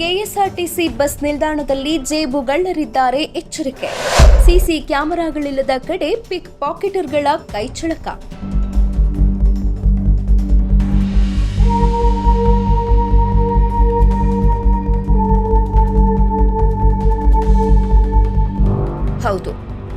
KSRTC bus ನಿಲ್ದಾಣದಲ್ಲಿ ಜೇಬುಗಳ್ಳರಿದ್ದಾರೆ ಎಚ್ಚರಿಕೆ. CC ಕ್ಯಾಮೆರಾಗಳಿಲ್ಲದ ಕಡೆ ಪಿಕ್ ಪಾಕೆಟರ್ಗಳ ಕೈಚಳಕ ಹೌದು.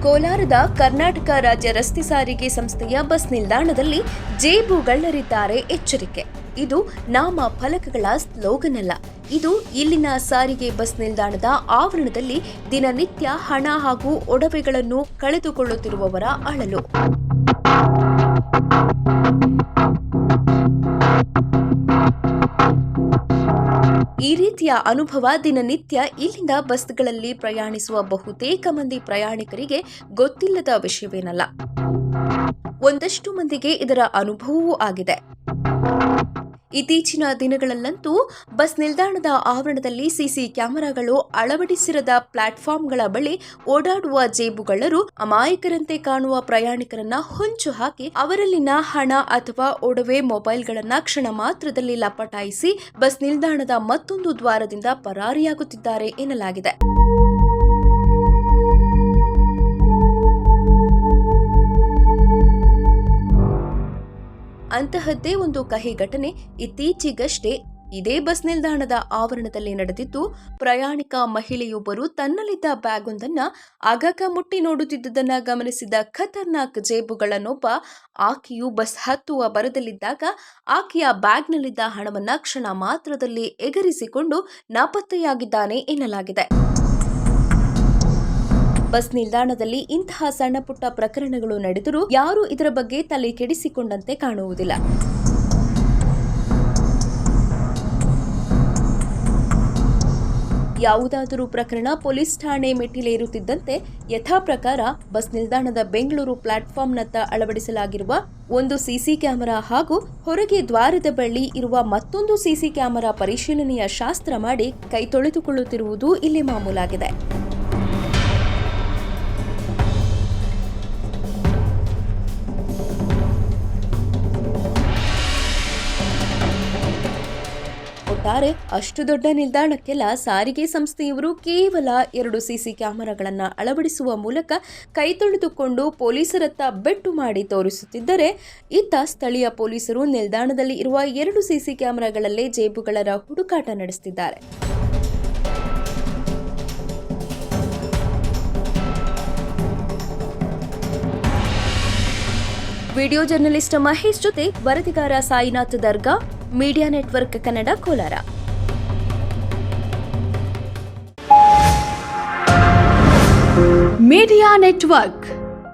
ಕೋಲಾರದ ಕರ್ನಾಟಕ ರಾಜ್ಯ ರಸ್ತೆ ಸಾರಿಗೆ ಸಂಸ್ಥೆಯ ಬಸ್ ನಿಲ್ದಾಣದಲ್ಲಿ ಜೇಬುಗಳ್ಳರಿದ್ದಾರೆ ಎಚ್ಚರಿಕೆ. ಇದು ನಾಮ ಫಲಕಗಳ ಸ್ಲೋಗನ್ ಅಲ್ಲ ಇದು ಇಲ್ಲಿನ ಸಾರಿಗೆ ಬಸ್ ನಿಲ್ದಾಣದ ಆವರಣದಲ್ಲಿ ದಿನನಿತ್ಯ ಹಣ ಹಾಗೂ ಒಡವೆಗಳನ್ನು ಕಳೆದುಕೊಳ್ಳುತ್ತಿರುವವರ ಅಳಲು. ರೀತಿಯ ಅನುಭವ ದಿನನಿತ್ಯ ಇಲ್ಲಿಂದ ಬಸ್ಗಳಲ್ಲಿ ಪ್ರಯಾಣಿಸುವ ಬಹುತೇಕ ಮಂದಿ ಪ್ರಯಾಣಿಕರಿಗೆ ಗೊತ್ತಿಲ್ಲದ ವಿಷಯವೇನಲ್ಲ. ಒಂದಷ್ಟು ಮಂದಿಗೆ ಇದರ ಅನುಭವವೂ ಆಗಿದೆ. ಇತ್ತೀಚಿನ ದಿನಗಳಲ್ಲಂತೂ ಬಸ್ ನಿಲ್ದಾಣದ ಆವರಣದಲ್ಲಿ ಸಿಸಿ ಕ್ಯಾಮೆರಾಗಳು ಅಳವಡಿಸಿರದ ಪ್ಲಾಟ್ಫಾರ್ಮ್ಗಳ ಬಳಿ ಓಡಾಡುವ ಜೇಬುಗಳರು ಅಮಾಯಕರಂತೆ ಕಾಣುವ ಪ್ರಯಾಣಿಕರನ್ನ ಹೊಂಚು ಹಾಕಿ ಅವರಲ್ಲಿನ ಹಣ ಅಥವಾ ಒಡವೆ ಮೊಬೈಲ್ಗಳನ್ನ ಕ್ಷಣ ಮಾತ್ರದಲ್ಲಿ ಲಪಟಾಯಿಸಿ ಬಸ್ ನಿಲ್ದಾಣದ ಮತ್ತೊಂದು ದ್ವಾರದಿಂದ ಪರಾರಿಯಾಗುತ್ತಿದ್ದಾರೆ ಎನ್ನಲಾಗಿದೆ. ಅಂತಹದ್ದೇ ಒಂದು ಕಹಿ ಘಟನೆ ಇತ್ತೀಚೆಗಷ್ಟೇ ಇದೇ ಬಸ್ ನಿಲ್ದಾಣದ ಆವರಣದಲ್ಲಿ ನಡೆದಿದ್ದು, ಪ್ರಯಾಣಿಕ ಮಹಿಳೆಯೊಬ್ಬರು ತನ್ನಲ್ಲಿದ್ದ ಬ್ಯಾಗ್ ಒಂದನ್ನ ಆಗಾಗ ಮುಟ್ಟಿ ನೋಡುತ್ತಿದ್ದುದನ್ನ ಗಮನಿಸಿದ ಖತರ್ನಾಕ್ ಜೇಬುಗಳನ್ನೊಬ್ಬ ಆಕೆಯು ಬಸ್ ಹತ್ತುವ ಬರದಲ್ಲಿದ್ದಾಗ ಆಕೆಯ ಬ್ಯಾಗ್ನಲ್ಲಿದ್ದ ಹಣವನ್ನ ಕ್ಷಣ ಮಾತ್ರದಲ್ಲಿ ಎಗರಿಸಿಕೊಂಡು ನಾಪತ್ತೆಯಾಗಿದ್ದಾನೆ ಎನ್ನಲಾಗಿದೆ. ಬಸ್ ನಿಲ್ದಾಣದಲ್ಲಿ ಇಂತಹ ಸಣ್ಣ ಪುಟ್ಟ ಪ್ರಕರಣಗಳು ನಡೆದರೂ ಯಾರು ಇದರ ಬಗ್ಗೆ ತಲೆ ಕೆಡಿಸಿಕೊಂಡಂತೆ ಕಾಣುವುದಿಲ್ಲ. ಯಾವುದಾದರೂ ಪ್ರಕರಣ ಪೊಲೀಸ್ ಠಾಣೆ ಮೆಟ್ಟಿಲೇರುತ್ತಿದ್ದಂತೆ ಯಥಾ ಪ್ರಕಾರ ಬಸ್ ನಿಲ್ದಾಣದ ಬೆಂಗಳೂರು ಪ್ಲಾಟ್ಫಾರ್ಮ್ನತ್ತ ಅಳವಡಿಸಲಾಗಿರುವ ಒಂದು ಸಿಸಿ ಕ್ಯಾಮೆರಾ ಹಾಗೂ ಹೊರಗೆ ದ್ವಾರದ ಬಳಿ ಇರುವ ಮತ್ತೊಂದು ಸಿಸಿ ಕ್ಯಾಮೆರಾ ಪರಿಶೀಲನೆಯ ಶಾಸ್ತ್ರ ಮಾಡಿ ಕೈ ತೊಳೆದುಕೊಳ್ಳುತ್ತಿರುವುದು ಇಲ್ಲಿ ಮಾಮೂಲಾಗಿದೆ. ಒಟ್ಟಾರೆ ಅಷ್ಟು ದೊಡ್ಡ ನಿಲ್ದಾಣಕ್ಕೆಲ್ಲ ಸಾರಿಗೆ ಸಂಸ್ಥೆಯವರು ಕೇವಲ ಎರಡು ಸಿಸಿ ಕ್ಯಾಮೆರಾಗಳನ್ನು ಅಳವಡಿಸುವ ಮೂಲಕ ಕೈ ತೊಳೆದುಕೊಂಡು ಪೊಲೀಸರತ್ತ ಬೆಟ್ಟು ಮಾಡಿ ತೋರಿಸುತ್ತಿದ್ದರೆ, ಇತ್ತ ಸ್ಥಳೀಯ ಪೊಲೀಸರು ನಿಲ್ದಾಣದಲ್ಲಿ ಇರುವ ಎರಡು ಸಿಸಿ ಕ್ಯಾಮೆರಾಗಳಲ್ಲೇ ಜೇಬುಗಳರ ಹುಡುಕಾಟ ನಡೆಸುತ್ತಿದ್ದಾರೆ ವಿಡಿಯೋ ಜರ್ನಲಿಸ್ಟ್ ಮಹೇಶ್ ಜೊತೆ ವರದಿಗಾರ Sainath Darga media network Kannada Kolar. Media network.